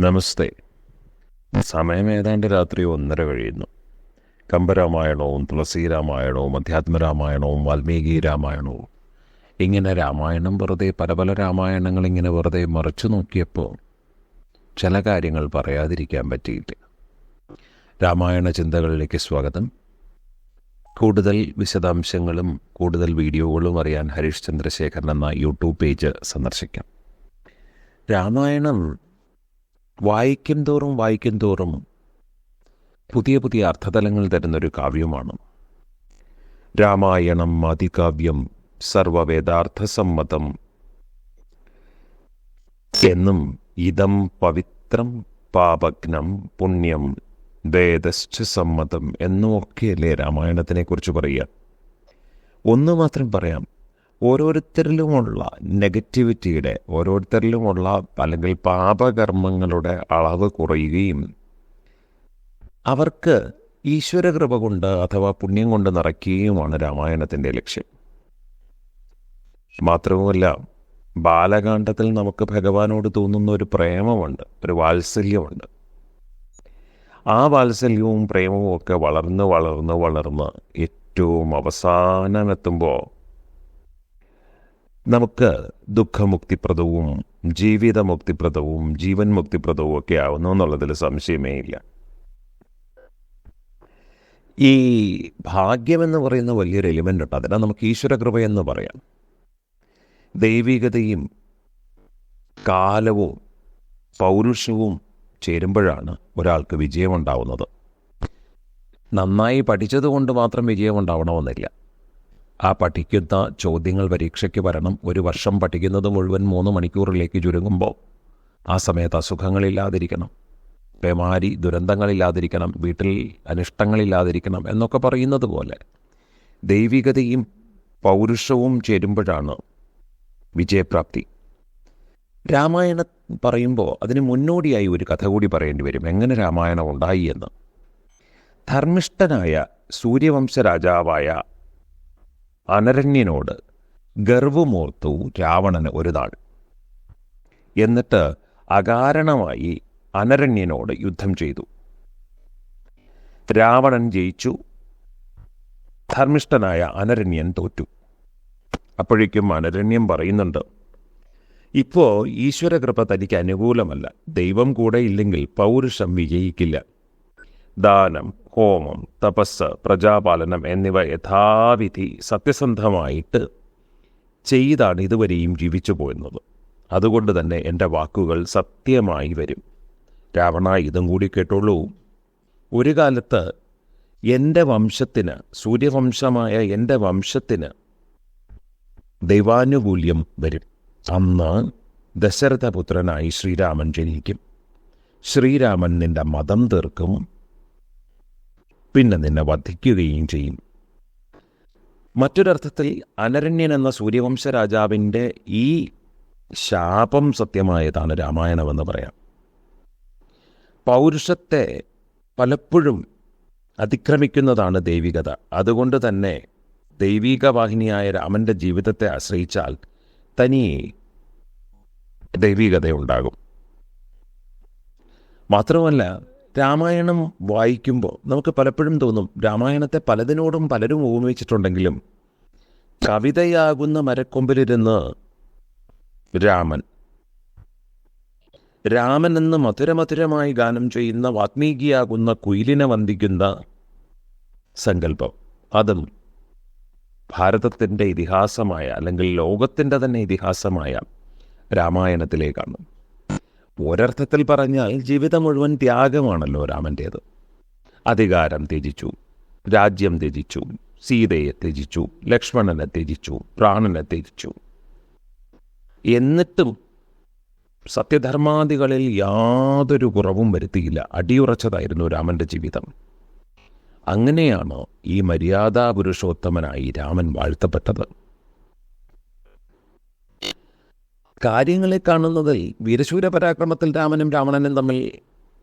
നമസ്തേ. സമയം ഏതാണ്ട് രാത്രി ഒന്നര കഴിയുന്നു. കമ്പരാമായണവും തുളസീരാമായണവും അധ്യാത്മരാമായണവും വാൽമീകി രാമായണവും. ഇങ്ങനെ രാമായണം വെറുതെ പല പല രാമായണങ്ങൾ ഇങ്ങനെ വെറുതെ മറിച്ചു നോക്കിയപ്പോൾ ചില കാര്യങ്ങൾ പറയാതിരിക്കാൻ പറ്റിയില്ല. രാമായണ ചിന്തകളിലേക്ക് സ്വാഗതം. കൂടുതൽ വിശദാംശങ്ങളും കൂടുതൽ വീഡിയോകളും അറിയാൻ ഹരീഷ് ചന്ദ്രശേഖരൻ എന്ന യൂട്യൂബ് പേജ് സന്ദർശിക്കാം. രാമായണം വായിക്കും തോറും വായിക്കും തോറും പുതിയ പുതിയ അർത്ഥതലങ്ങൾ തരുന്നൊരു കാവ്യമാണ്. രാമായണം അതികാവ്യം സർവവേദാർത്ഥസമ്മതം എന്നും ഇതം പവിത്രം പാപഗ്നം പുണ്യം വേദശ്ച സമ്മതം എന്നും എന്നുമൊക്കെയല്ലേ രാമായണത്തിനെക്കുറിച്ച് പറയുക. ഒന്ന് മാത്രം പറയാം. ഓരോരുത്തരിലുമുള്ള നെഗറ്റിവിറ്റിയുടെ ഓരോരുത്തരിലുമുള്ള അല്ലെങ്കിൽ പാപകർമ്മങ്ങളുടെ അളവ് കുറയുകയും അവർക്ക് ഈശ്വരകൃപ കൊണ്ട് അഥവാ പുണ്യം കൊണ്ട് നിറയ്ക്കുകയുമാണ് രാമായണത്തിന്റെ ലക്ഷ്യം. മാത്രവുമല്ല ബാലകാന്ഡത്തിൽ നമുക്ക് ഭഗവാനോട് തോന്നുന്ന ഒരു പ്രേമമുണ്ട് ഒരു വാത്സല്യമുണ്ട്. ആ വാത്സല്യവും പ്രേമവും ഒക്കെ വളർന്ന് വളർന്ന് വളർന്ന് ഏറ്റവും അവസാനമെത്തുമ്പോൾ നമുക്ക് ദുഃഖമുക്തിപ്രദവും ജീവിതമുക്തിപ്രദവും ജീവൻ മുക്തിപ്രദവും ഒക്കെ ആവുന്നു എന്നുള്ളതിൽ സംശയമേ ഇല്ല ഈ ഭാഗ്യമെന്ന് പറയുന്ന വലിയൊരു എലിമെന്റ് ഉണ്ട്. അതിനെ നമുക്ക് ഈശ്വരകൃപയെന്ന് പറയാം. ദൈവികതയും കാലവും പൗരുഷവും ചേരുമ്പോഴാണ് ഒരാൾക്ക് വിജയമുണ്ടാവുന്നത്. നന്നായി പഠിച്ചതുകൊണ്ട് മാത്രം വിജയമുണ്ടാവണമെന്നില്ല. ആ പഠിക്കുന്ന ചോദ്യങ്ങൾ പരീക്ഷയ്ക്ക് വരണം. ഒരു വർഷം പഠിക്കുന്നത് മുഴുവൻ മൂന്ന് മണിക്കൂറിലേക്ക് ചുരുങ്ങുമ്പോൾ ആ സമയത്ത് അസുഖങ്ങളില്ലാതിരിക്കണം. പേമാരി ദുരന്തങ്ങളില്ലാതിരിക്കണം. വീട്ടിൽ അനിഷ്ടങ്ങളില്ലാതിരിക്കണം എന്നൊക്കെ പറയുന്നത് പോലെ ദൈവികതയും പൗരുഷവും ചേരുമ്പോഴാണ് വിജയപ്രാപ്തി. രാമായണം പറയുമ്പോൾ അതിന് മുന്നോടിയായി ഒരു കഥ കൂടി പറയേണ്ടി വരും. എങ്ങനെ രാമായണം ഉണ്ടായി എന്ന്. ധർമ്മിഷ്ഠനായ സൂര്യവംശ രാജാവായ അനരണ്യനോട് ഗർവമോർത്തു രാവണന് ഒരു നാൾ എന്നിട്ട് അകാരണമായി അനരണ്യനോട് യുദ്ധം ചെയ്തു. രാവണൻ ജയിച്ചു. ധർമ്മിഷ്ഠനായ അനരണ്യൻ തോറ്റു. അപ്പോഴേക്കും അനരണ്യം പറയുന്നുണ്ട് ഇപ്പോൾ ഈശ്വരകൃപ തനിക്ക് അനുകൂലമല്ല. ദൈവം കൂടെ ഇല്ലെങ്കിൽ പൗരുഷം വിജയിക്കില്ല. ദാനം ഹോമം തപസ് പ്രജാപാലനം എന്നിവ യഥാവിധി സത്യസന്ധമായിട്ട് ചെയ്താണ് ഇതുവരെയും ജീവിച്ചു പോരുന്നത്. അതുകൊണ്ട് തന്നെ എന്റെ വാക്കുകൾ സത്യമായി വരും. രാവണ ഇതും കൂടി കേട്ടോളൂ. ഒരു കാലത്ത് എന്റെ വംശത്തിന് സൂര്യവംശമായ എന്റെ വംശത്തിന് ദൈവാനുകൂല്യം വരും. അന്ന് ദശരഥപുത്രനായി ശ്രീരാമൻ ജനിക്കും. ശ്രീരാമൻ നിന്റെ മതം തീർക്കും. പിന്നെ നിന്നെ വധിക്കുകയും ചെയ്യും. മറ്റൊരർത്ഥത്തിൽ അനരണ്യൻ എന്ന സൂര്യവംശ രാജാവിന്റെ ഈ ശാപം സത്യമായതാണ് രാമായണമെന്ന് പറയാം. പൗരുഷത്തെ പലപ്പോഴും അതിക്രമിക്കുന്നതാണ് ദൈവികത. അതുകൊണ്ട് തന്നെ ദൈവിക വാഹിനിയായ രാമന്റെ ജീവിതത്തെ ആശ്രയിച്ചാൽ തനിയെ ദൈവികതയുണ്ടാകും. മാത്രമല്ല രാമായണം വായിക്കുമ്പോൾ നമുക്ക് പലപ്പോഴും തോന്നും രാമായണത്തെ പലതിനോടും പലരും ഉപമിച്ചിട്ടുണ്ടെങ്കിലും കവിതയാകുന്ന മരക്കൊമ്പിലിരുന്ന് രാമൻ രാമൻ എന്ന് മധുരമധുരമായി ഗാനം ചെയ്യുന്ന വാത്മീകിയാകുന്ന കുയിലിനെ വന്ദിക്കുന്ന സങ്കല്പം. അതും ഭാരതത്തിന്റെ ഇതിഹാസമായ അല്ലെങ്കിൽ ലോകത്തിന്റെ തന്നെ ഇതിഹാസമായ രാമായണത്തിലേക്കാണ്. ഒരർത്ഥത്തിൽ പറഞ്ഞാൽ ജീവിതം മുഴുവൻ ത്യാഗമാണല്ലോ രാമന്റേത് അധികാരം ത്യജിച്ചു രാജ്യം ത്യജിച്ചു സീതയെ ത്യജിച്ചു ലക്ഷ്മണനെ ത്യജിച്ചു പ്രാണനെ ത്യജിച്ചു. എന്നിട്ടും സത്യധർമാദികളിൽ യാതൊരു കുറവും വരുത്തിയില്ല. അടിയുറച്ചതായിരുന്നു രാമന്റെ ജീവിതം. അങ്ങനെയാണ് ഈ മര്യാദാ പുരുഷോത്തമനായി രാമൻ വാഴ്ത്തപ്പെട്ടത്. കാര്യങ്ങളെ കാണുന്നതിൽ വീരശൂര പരാക്രമത്തിൽ രാമനും രാവണനും തമ്മിൽ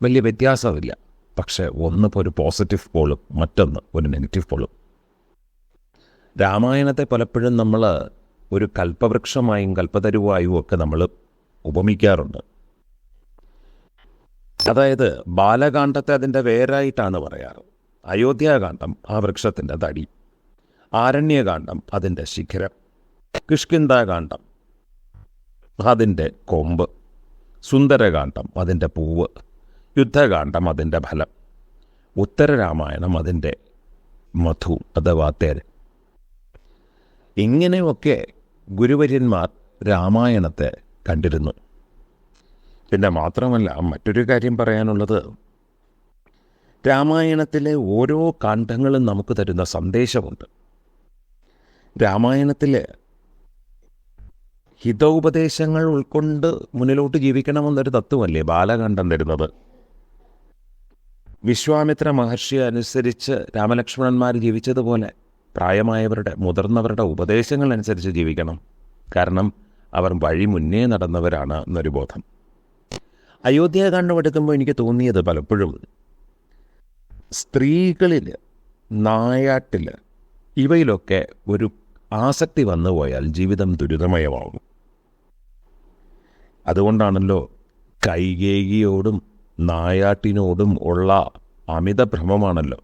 വലിയ വ്യത്യാസമില്ല. പക്ഷേ ഒന്നിപ്പോൾ ഒരു പോസിറ്റീവ് പോളും മറ്റൊന്ന് ഒരു നെഗറ്റീവ് പോളും. രാമായണത്തെ പലപ്പോഴും നമ്മൾ ഒരു കൽപ്പവൃക്ഷമായും കൽപ്പതരുവായും ഒക്കെ നമ്മൾ ഉപമിക്കാറുണ്ട്. അതായത് ബാലകാന്ഡത്തെ അതിന്റെ വേരായിട്ടാണ് പറയാറ്. അയോധ്യാകാന്ഡം ആ വൃക്ഷത്തിന്റെ തടി. ആരണ്യകാന്ഡം അതിന്റെ ശിഖരം. കിഷ്കിന്താകാന്ഡം അതിന്റെ കൊമ്പ് സുന്ദരകാന്ഡം അതിന്റെ പൂവ് യുദ്ധകാന്ഡം അതിന്റെ ഫലം ഉത്തരരാമായണം അതിന്റെ മധു അഥവാ തേര് ഇങ്ങനെയൊക്കെ ഗുരുവര്യന്മാർ രാമായണത്തെ കണ്ടിരുന്നു. പിന്നെ മാത്രമല്ല മറ്റൊരു കാര്യം പറയാനുള്ളത് രാമായണത്തിലെ ഓരോ കാണ്ഡങ്ങളും നമുക്ക് തരുന്ന സന്ദേശമുണ്ട്. രാമായണത്തിലെ ഹിതോപദേശങ്ങൾ ഉൾക്കൊണ്ട് മുന്നിലോട്ട് ജീവിക്കണമെന്നൊരു തത്വമല്ലേ ബാലകണ്ഠം തരുന്നത്? വിശ്വാമിത്ര മഹർഷി അനുസരിച്ച് രാമലക്ഷ്മണന്മാർ ജീവിച്ചതുപോലെ പ്രായമായവരുടെ മുതിർന്നവരുടെ ഉപദേശങ്ങൾ അനുസരിച്ച് ജീവിക്കണം. കാരണം അവർ വഴി മുന്നേ നടന്നവരാണ് എന്നൊരു ബോധം. അയോധ്യാകാന്ഡം എടുക്കുമ്പോൾ എനിക്ക് തോന്നിയത് പലപ്പോഴും സ്ത്രീകളിൽ നായാട്ടിൽ ഇവയിലൊക്കെ ഒരു ആസക്തി വന്നുപോയാൽ ജീവിതം ദുരിതമയമാവും അതുകൊണ്ടാണല്ലോ കൈകേകിയോടും നായാട്ടിനോടും ഉള്ള അമിത ഭ്രമമാണല്ലോ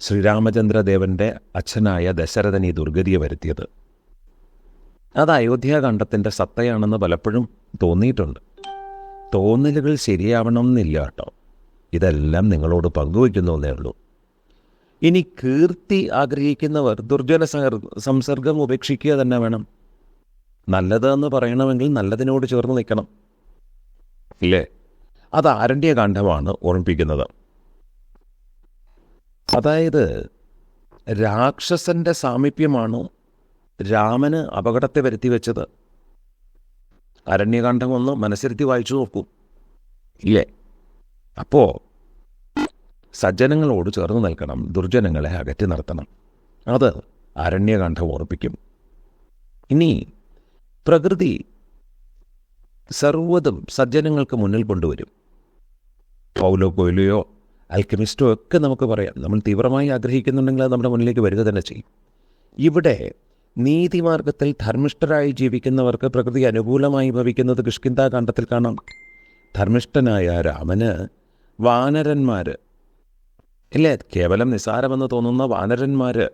ശ്രീരാമചന്ദ്രദേവന്റെ അച്ഛനായ ദശരഥൻ ഈ ദുർഗതിയെ വരുത്തിയത്. അത് അയോധ്യാകാന്ഡത്തിന്റെ സത്തയാണെന്ന് പലപ്പോഴും തോന്നിയിട്ടുണ്ട്. തോന്നലുകൾ ശരിയാവണം എന്നില്ല കേട്ടോ. ഇതെല്ലാം നിങ്ങളോട് പങ്കുവയ്ക്കുന്നു എന്നേ ഉള്ളൂ. ഇനി കീർത്തി ആഗ്രഹിക്കുന്നവർ ദുർജന സംസർഗം ഉപേക്ഷിക്കുക തന്നെ വേണം. നല്ലതെന്ന് പറയണമെങ്കിൽ നല്ലതിനോട് ചേർന്ന് നിൽക്കണം. ഇല്ലേ അത് ആരണ്യകാന്ഡമാണ് ഓർമ്മിപ്പിക്കുന്നത്. അതായത് രാക്ഷസന്റെ സാമീപ്യമാണ് രാമന് അപകടത്തെ വരുത്തി വെച്ചത്. അരണ്യകാന്ഡം ഒന്ന് മനസ്സിരുത്തി വായിച്ചു നോക്കൂ. ഇല്ലേ അപ്പോ സജ്ജനങ്ങളോട് ചേർന്ന് നിൽക്കണം ദുർജനങ്ങളെ അകറ്റി നിർത്തണം. അത് അരണ്യകാന്ഡം ഓർപ്പിക്കും ഇനി പ്രകൃതി സർവതും സജ്ജനങ്ങൾക്ക് മുന്നിൽ കൊണ്ടുവരും. പൗലോ കൊയിലയോ അൽക്കമിസ്റ്റോ ഒക്കെ നമുക്ക് പറയാം. നമ്മൾ തീവ്രമായി ആഗ്രഹിക്കുന്നുണ്ടെങ്കിൽ അത് നമ്മുടെ മുന്നിലേക്ക് വരിക തന്നെ ചെയ്യും. ഇവിടെ നീതിമാർഗത്തിൽ ധർമ്മിഷ്ഠരായി ജീവിക്കുന്നവർക്ക് പ്രകൃതി അനുകൂലമായി ഭവിക്കുന്നത് കിഷ്കിന്താകാന്ഡത്തിൽ കാണാം. ധർമ്മിഷ്ഠനായ രാമന് വാനരന്മാർ ഇല്ലേ? കേവലം നിസാരമെന്ന് തോന്നുന്ന വാനരന്മാർ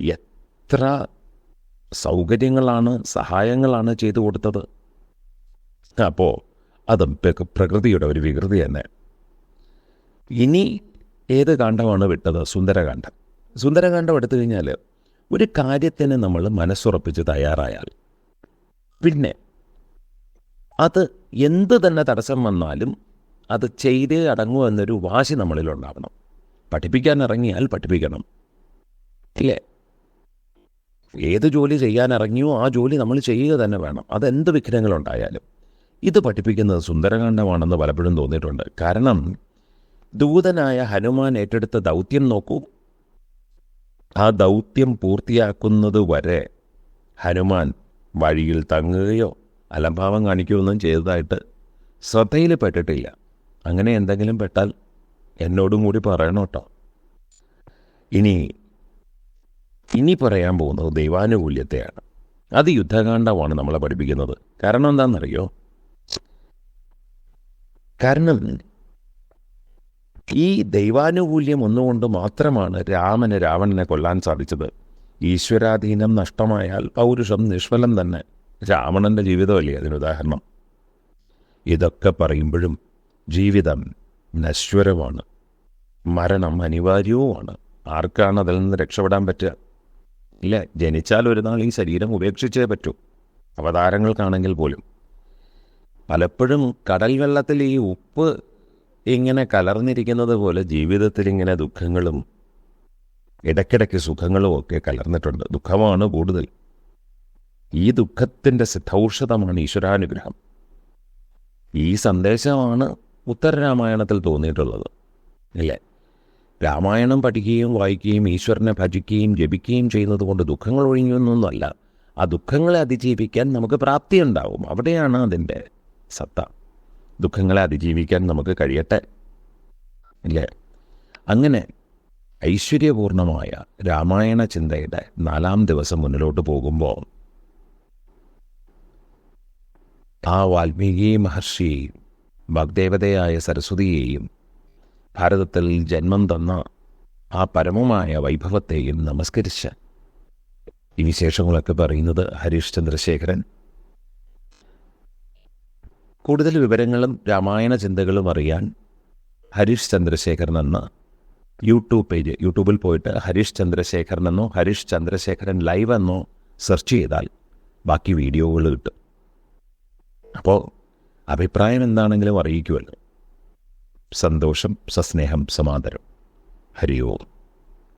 എത്ര സൗകര്യങ്ങളാണ് സഹായങ്ങളാണ് ചെയ്തു കൊടുത്തത്. അപ്പോൾ അത് പ്രക- പ്രകൃതിയുടെ ഒരു വികൃതി തന്നെ. ഇനി ഏത് കാണ്ഡമാണ് വിട്ടത്? സുന്ദരകാന്ഡം സുന്ദരകാന്ഡം എടുത്തു കഴിഞ്ഞാൽ ഒരു കാര്യത്തിന് നമ്മൾ മനസ്സുറപ്പിച്ച് തയ്യാറായാൽ പിന്നെ അത് എന്ത് തന്നെ തടസ്സം വന്നാലും അത് ചെയ്തേ അടങ്ങൂ എന്നൊരു വാശി നമ്മളിലുണ്ടാവണം. പഠിപ്പിക്കാൻ ഇറങ്ങിയാൽ പഠിപ്പിക്കണം. ഇല്ലേ? ഏത് ജോലി ചെയ്യാൻ ഇറങ്ങിയോ ആ ജോലി നമ്മൾ ചെയ്യുക തന്നെ വേണം. അതെന്ത് വിഘ്നങ്ങളുണ്ടായാലും. ഇത് പഠിപ്പിക്കുന്നത് സുന്ദരകാന്ഡമാണെന്ന് പലപ്പോഴും തോന്നിയിട്ടുണ്ട്. കാരണം ദൂതനായ ഹനുമാൻ ഏറ്റെടുത്ത ദൗത്യം നോക്കൂ. ആ ദൗത്യം പൂർത്തിയാക്കുന്നത് വരെ ഹനുമാൻ വഴിയിൽ തങ്ങുകയോ അലംഭാവം കാണിക്കുകയോ ഒന്നും ചെയ്തതായിട്ട് ശ്രദ്ധയിൽ പെട്ടിട്ടില്ല. അങ്ങനെ എന്തെങ്കിലും പെട്ടാൽ എന്നോടും കൂടി പറയണം കേട്ടോ. ഇനി ഇനി പറയാൻ പോകുന്നത് ദൈവാനുകൂല്യത്തെയാണ്. അത് യുദ്ധകാന്ഡമാണ് നമ്മളെ പഠിപ്പിക്കുന്നത്. കാരണം എന്താണെന്നറിയോ? കാരണം ഈ ദൈവാനുകൂല്യം ഒന്നുകൊണ്ട് മാത്രമാണ് രാമന് രാവണനെ കൊല്ലാൻ സാധിച്ചത്. ഈശ്വരാധീനം നഷ്ടമായാൽ പൗരുഷം നിഷ്ഫലം തന്നെ. രാവണന്റെ ജീവിതമല്ലേ അതിനുദാഹരണം ഇതൊക്കെ പറയുമ്പോഴും ജീവിതം നശ്വരമാണ്. മരണം അനിവാര്യവുമാണ്. ആർക്കാണ് അതിൽ നിന്ന് രക്ഷപ്പെടാൻ പറ്റുക? ഇല്ല ജനിച്ചാൽ ഒരു നാൾ ഈ ശരീരം ഉപേക്ഷിച്ചേ പറ്റൂ. അവതാരങ്ങൾക്കാണെങ്കിൽ പോലും. പലപ്പോഴും കടൽ വെള്ളത്തിൽ ഈ ഉപ്പ് ഇങ്ങനെ കലർന്നിരിക്കുന്നത് പോലെ ജീവിതത്തിൽ ഇങ്ങനെ ദുഃഖങ്ങളും ഇടയ്ക്കിടയ്ക്ക് സുഖങ്ങളും ഒക്കെ കലർന്നിട്ടുണ്ട്. ദുഃഖമാണ് കൂടുതൽ. ഈ ദുഃഖത്തിന്റെ സിദ്ധൌഷധമാണ് ഈശ്വരാനുഗ്രഹം. ഈ സന്ദേശമാണ് ഉത്തരരാമായണത്തിൽ തോന്നിയിട്ടുള്ളത്. ഇല്ലേ? രാമായണം പഠിക്കുകയും വായിക്കുകയും ഈശ്വരനെ ഭജിക്കുകയും ജപിക്കുകയും ചെയ്യുന്നത് കൊണ്ട് ദുഃഖങ്ങൾ ഒഴിഞ്ഞൊന്നൊന്നുമല്ല ആ ദുഃഖങ്ങളെ അതിജീവിക്കാൻ നമുക്ക് പ്രാപ്തി ഉണ്ടാവും അവിടെയാണ് അതിന്റെ സത്ത. ദുഃഖങ്ങളെ അതിജീവിക്കാൻ നമുക്ക് കഴിയട്ടെ. ഇല്ലേ? അങ്ങനെ ഐശ്വര്യപൂർണമായ രാമായണ ചിന്തയുടെ നാലാം ദിവസം മുന്നിലോട്ട് പോകുമ്പോൾ ആ വാൽമീകി മഹർഷിയെയും വാഗ്ദേവതയായ സരസ്വതിയെയും ഭാരതത്തിൽ ജന്മം തന്ന ആ പരമമായ വൈഭവത്തെയും നമസ്കരിച്ച് ഈ വിശേഷങ്ങളൊക്കെ പറയുന്നത് ഹരീഷ് ചന്ദ്രശേഖരൻ. കൂടുതൽ വിവരങ്ങളും രാമായണ ചിന്തകളും അറിയാൻ ഹരീഷ് ചന്ദ്രശേഖരൻ എന്ന യൂട്യൂബ് പേജ് യൂട്യൂബിൽ പോയിട്ട് ഹരീഷ് ചന്ദ്രശേഖരൻ എന്നോ ഹരീഷ് ചന്ദ്രശേഖരൻ ലൈവ് എന്നോ സെർച്ച് ചെയ്താൽ ബാക്കി വീഡിയോകൾ കിട്ടും. അപ്പോൾ അഭിപ്രായം എന്താണെങ്കിലും അറിയിക്കുമല്ലോ. സന്തോഷം സസ്നേഹം സമാദരം. ഹരി ഓം